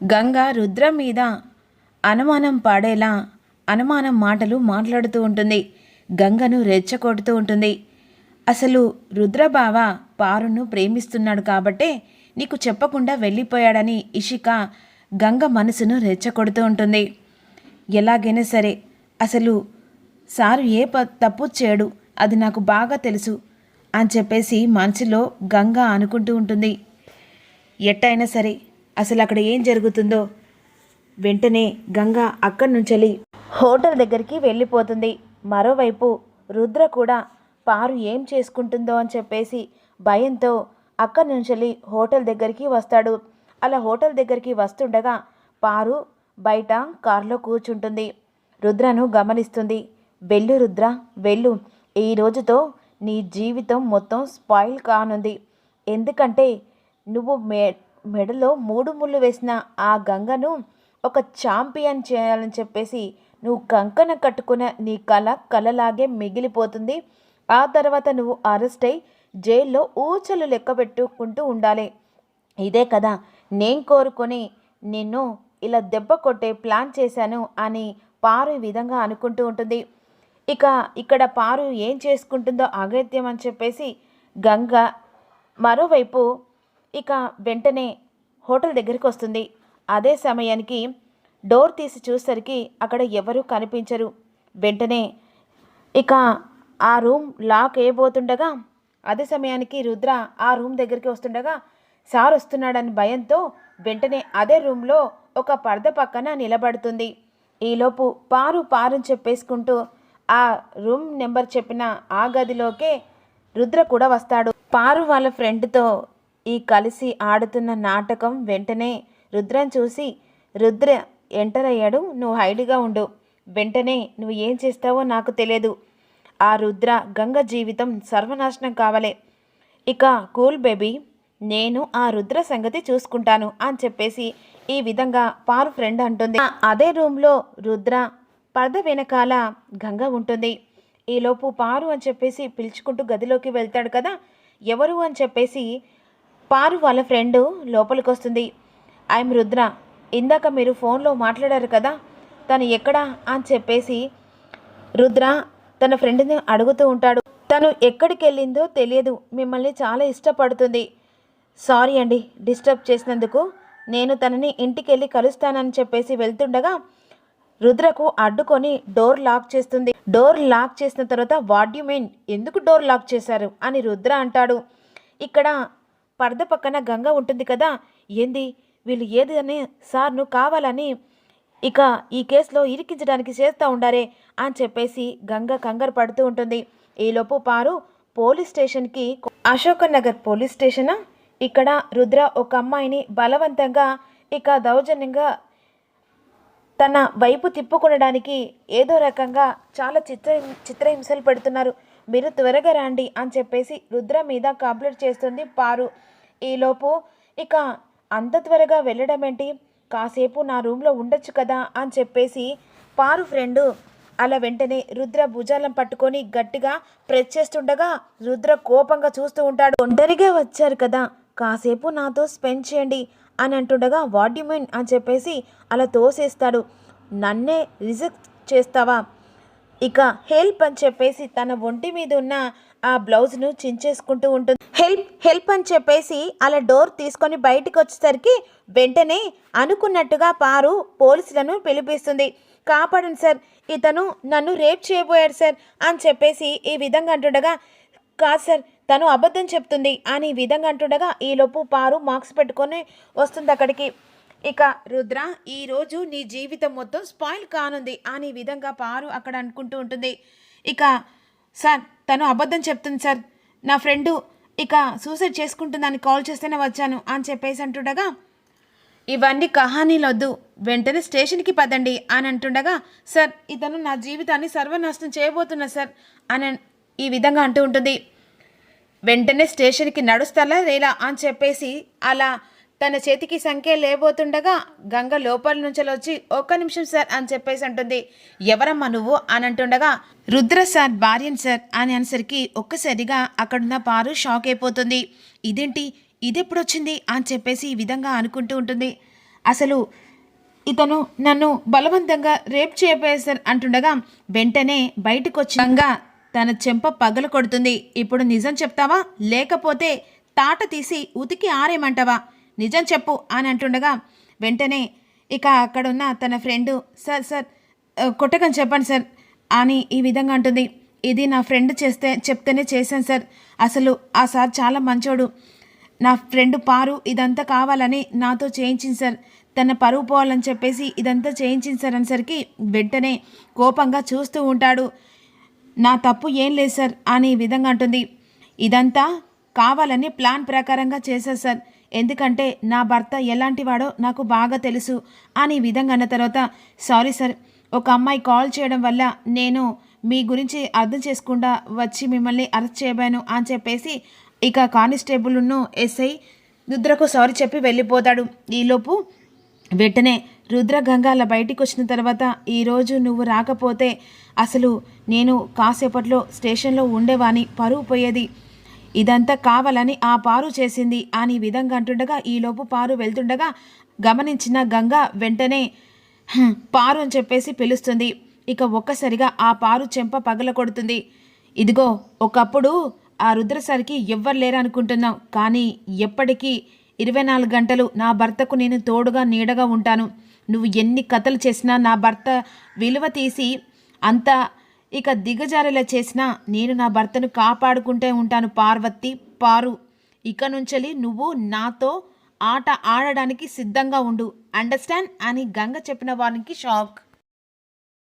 గంగ రుద్ర మీద అనుమానం పాడేలా అనుమానం మాటలు మాట్లాడుతూ ఉంటుంది. గంగను రెచ్చగొడుతూ ఉంటుంది. అసలు రుద్రబావ పారును ప్రేమిస్తున్నాడు కాబట్టే నీకు చెప్పకుండా వెళ్ళిపోయాడని ఇషిక గంగ మనసును రెచ్చగొడుతూ ఉంటుంది. ఎలాగైనా సరే అసలు సారు ఏ ప తప్పు చేయడు అది నాకు బాగా తెలుసు అని చెప్పేసి మనసులో గంగ అనుకుంటూ ఉంటుంది. ఎట్టయినా సరే అసలు అక్కడ ఏం జరుగుతుందో వెంటనే గంగ అక్కడి నుంచి హోటల్ దగ్గరికి వెళ్ళిపోతుంది. మరోవైపు రుద్ర కూడా పారు ఏం చేసుకుంటుందో అని చెప్పేసి భయంతో అక్కడి నుంచి హోటల్ దగ్గరికి వస్తాడు. అలా హోటల్ దగ్గరికి వస్తుండగా పారు బయట కారులో కూర్చుంటుంది. రుద్రను గమనిస్తుంది. వెళ్ళు రుద్ర వెళ్ళు. ఈ రోజుతో నీ జీవితం మొత్తం స్పాయిల్ కానుంది. ఎందుకంటే నువ్వు మే మెడలో మూడు ముళ్ళు వేసిన ఆ గంగను ఒక ఛాంపియన్ చేయాలని చెప్పేసి నువ్వు కంకణ కట్టుకున్న నీ కళ కలలాగే మిగిలిపోతుంది. ఆ తర్వాత నువ్వు అరెస్ట్ అయి జైల్లో ఊచలు లెక్క పెట్టుకుంటూ ఉండాలి. ఇదే కదా నేను కోరుకొని నిన్ను ఇలా దెబ్బ కొట్టే ప్లాన్ చేశాను అని పారు ఈ విధంగా అనుకుంటూ ఉంటుంది. ఇక ఇక్కడ పారు ఏం చేసుకుంటుందో అగత్యం అని చెప్పేసి గంగ మరోవైపు ఇక వెంటనే హోటల్ దగ్గరికి వస్తుంది. అదే సమయానికి డోర్ తీసి చూసరికి అక్కడ ఎవరూ కనిపించరు. వెంటనే ఇక ఆ రూమ్ లాక్ వేయబోతుండగా అదే సమయానికి రుద్ర ఆ రూమ్ దగ్గరికి వస్తుండగా సార్ వస్తున్నాడని భయంతో వెంటనే అదే రూమ్లో ఒక పర్ద పక్కన నిలబడుతుంది. ఈలోపు పారు పారుని చెప్పేసుకుంటూ ఆ రూమ్ నెంబర్ చెప్పిన ఆ గదిలోకే రుద్ర కూడా వస్తాడు. పారు వాళ్ళ ఫ్రెండ్తో ఈ కలిసి ఆడుతున్న నాటకం వెంటనే రుద్రం చూసి రుద్ర ఎంటర్ అయ్యాడు. నువ్వు హైడ్గా ఉండు. వెంటనే నువ్వు ఏం చేస్తావో నాకు తెలియదు. ఆ రుద్ర గంగ జీవితం సర్వనాశనం కావాలే. ఇక కూల్ బేబీ నేను ఆ రుద్ర సంగతి చూసుకుంటాను అని చెప్పేసి ఈ విధంగా పారు ఫ్రెండ్ అంటుంది. అదే రూమ్లో రుద్ర పరద వెనకాల గంగ ఉంటుంది. ఈలోపు పారు అని చెప్పేసి పిలుచుకుంటూ గదిలోకి వెళ్తాడు కదా. ఎవరు అని చెప్పేసి పారు వాళ్ళ ఫ్రెండ్ లోపలికి వస్తుంది ఐఎమ్ రుద్ర ఇందాక మీరు ఫోన్లో మాట్లాడారు కదా తను ఎక్కడా? అని చెప్పేసి రుద్ర తన ఫ్రెండ్ని అడుగుతూ ఉంటాడు. తను ఎక్కడికి వెళ్ళిందో తెలియదు మిమ్మల్ని చాలా ఇష్టపడుతుంది. సారీ అండి డిస్టర్బ్ చేసినందుకు. నేను తనని ఇంటికి వెళ్ళి కలుస్తానని చెప్పేసి వెళ్తుండగా రుద్రకు అడ్డుకొని డోర్ లాక్ చేస్తుంది. డోర్ లాక్ చేసిన తర్వాత వాట్ యు మీన్? ఎందుకు డోర్ లాక్ చేశారు? అని రుద్ర అంటాడు. ఇక్కడ పర్ద పక్కన గంగ ఉంటుంది కదా? ఏంది? వీళ్ళు ఏది సార్ను సార్ కావాలని ఇక ఈ కేసులో ఇరికించడానికి చేస్తూ ఉండారే అని చెప్పేసి గంగ కంగారు పడుతూ ఉంటుంది. ఈలోపు పారు పోలీస్ స్టేషన్కి అశోక్ నగర్ పోలీస్ స్టేషనా? ఇక్కడ రుద్ర ఒక అమ్మాయిని బలవంతంగా ఇక దౌర్జన్యంగా తన వైపు తిప్పుకొనడానికి ఏదో రకంగా చాలా చిత్ర చిత్రహింసలు పెడుతున్నారు. మీరు త్వరగా రండి అని చెప్పేసి రుద్ర మీద కంప్లైంట్ చేస్తుంది పారు. ఈలోపు ఇక అంత త్వరగా వెళ్ళడం ఏంటి? కాసేపు నా రూమ్లో ఉండొచ్చు కదా అని చెప్పేసి పారు ఫ్రెండు అలా వెంటనే రుద్ర భుజాలను పట్టుకొని గట్టిగా ప్రెస్ చేస్తుండగా రుద్ర కోపంగా చూస్తూ ఉంటాడు. ఒంటరిగా వచ్చారు కదా కాసేపు నాతో స్పెండ్ చేయండి అని అంటుండగా వాట్ యు మీన్? అని చెప్పేసి అలా తోసేస్తాడు. నన్నే రిజెక్ట్ చేస్తావా? ఇక హెల్ప్ అని చెప్పేసి తన ఒంటి మీద ఉన్న ఆ బ్లౌజ్ను చించేసుకుంటూ ఉంటుంది. హెల్ప్ హెల్ప్ అని చెప్పేసి అలా డోర్ తీసుకొని బయటికి వచ్చేసరికి వెంటనే అనుకున్నట్టుగా పారు పోలీసులను పిలిపిస్తుంది. కాపాడండి సార్ ఇతను నన్ను రేప్ చేయబోయాడు సార్ అని చెప్పేసి ఈ విధంగా అంటుండగా కాదు సార్ తను అబద్ధం చెప్తుంది అని ఈ విధంగా అంటుండగా ఈలోపు పారు మార్క్స్ పెట్టుకొని వస్తుంది అక్కడికి. ఇక రుద్ర ఈరోజు నీ జీవితం మొత్తం స్పాయిల్ కానుంది అని విధంగా పారు అక్కడ అనుకుంటూ ఉంటుంది. ఇక సార్ తను అబద్ధం చెప్తుంది సార్. నా ఫ్రెండు ఇక సూసైడ్ చేసుకుంటుందని కాల్ చేస్తేనే వచ్చాను అని చెప్పేసి అంటుండగా ఇవన్నీ కహానీలొద్దు వెంటనే స్టేషన్కి పదండి అని అంటుండగా సార్ ఇతను నా జీవితాన్ని సర్వనాశనం చేయబోతున్నా సార్ అని ఈ విధంగా అంటూ ఉంటుంది. వెంటనే స్టేషన్కి నడుస్తాలా లేలా అని చెప్పేసి అలా తన చేతికి సంఖ్య లేబోతుండగా గంగ లోపల నుంచి ఒక్క నిమిషం సార్ అని చెప్పేసి అంటుంది. ఎవరమ్మా నువ్వు? అని అంటుండగా రుద్ర సార్ భార్యన్ సార్ అని అనేసరికి ఒక్కసారిగా అక్కడున్న పారు షాక్ అయిపోతుంది. ఇదేంటి? ఇదెప్పుడొచ్చింది? అని చెప్పేసి ఈ విధంగా అనుకుంటూ ఉంటుంది. అసలు ఇతను నన్ను బలవంతంగా రేప్ చేయబోయేశారు అంటుండగా వెంటనే బయటకు వచ్చినంగా తన చెంప పగలు కొడుతుంది. ఇప్పుడు నిజం చెప్తావా? లేకపోతే తాట తీసి ఉతికి ఆరేమంటావా నిజం చెప్పు అని అంటుండగా వెంటనే ఇక అక్కడున్న తన ఫ్రెండు సార్ సార్ కొట్టకని చెప్పండి సార్ అని ఈ విధంగా అంటుంది. ఇది నా ఫ్రెండ్ చేస్తే చెప్తేనే చేశాను సార్. అసలు ఆ సార్ చాలా మంచోడు. నా ఫ్రెండ్ పారు ఇదంతా కావాలని నాతో చేయించింది సార్. తన పరువు పోవాలని చెప్పేసి ఇదంతా చేయించింది సార్ అనేసరికి వెంటనే కోపంగా చూస్తూ ఉంటాడు. నా తప్పు ఏం లేదు సార్ అని ఈ విధంగా అంటుంది. ఇదంతా కావాలని ప్లాన్ ప్రకారంగా చేశారు సార్. ఎందుకంటే నా భర్త ఎలాంటివాడో నాకు బాగా తెలుసు. అని విధంగా అన్న తర్వాత సారీ సార్ ఒక అమ్మాయి కాల్ చేయడం వల్ల నేను మీ గురించి అర్థం చేసుకుండా వచ్చి మిమ్మల్ని అరెస్ట్ చేయబాను అని చెప్పేసి ఇక కానిస్టేబుల్ను ఎస్ఐ రుద్రకు సారీ చెప్పి వెళ్ళిపోతాడు. ఈలోపు వెంటనే రుద్ర గంగాల బయటికి వచ్చిన తర్వాత ఈరోజు నువ్వు రాకపోతే అసలు నేను కాసేపట్లో స్టేషన్లో ఉండేవాని పరువు పోయేది. ఇదంతా కావాలని ఆ పారు చేసింది. అని విధంగా అంటుండగా ఈలోపు పారు వెళ్తుండగా గమనించిన గంగ వెంటనే పారు అని చెప్పేసి పిలుస్తుంది. ఇక ఒక్కసారిగా ఆ పారు చెంప పగల కొడుతుంది. ఇదిగో ఒకప్పుడు ఆ రుద్రసరికి ఎవ్వరు లేరనుకుంటున్నాం. కానీ ఎప్పటికీ ఇరవై నాలుగు గంటలు నా భర్తకు నేను తోడుగా నీడగా ఉంటాను. నువ్వు ఎన్ని కథలు చేసినా నా భర్త విలువ తీసి అంత ఇక దిగజారేలా చేసినా నేను నా భర్తను కాపాడుకుంటే ఉంటాను పార్వతి పారు. ఇక నుంచెలి నువ్వు నాతో ఆట ఆడడానికి సిద్ధంగా ఉండు. అండర్స్టాండ్? అని గంగ చెప్పిన వారికి షాక్.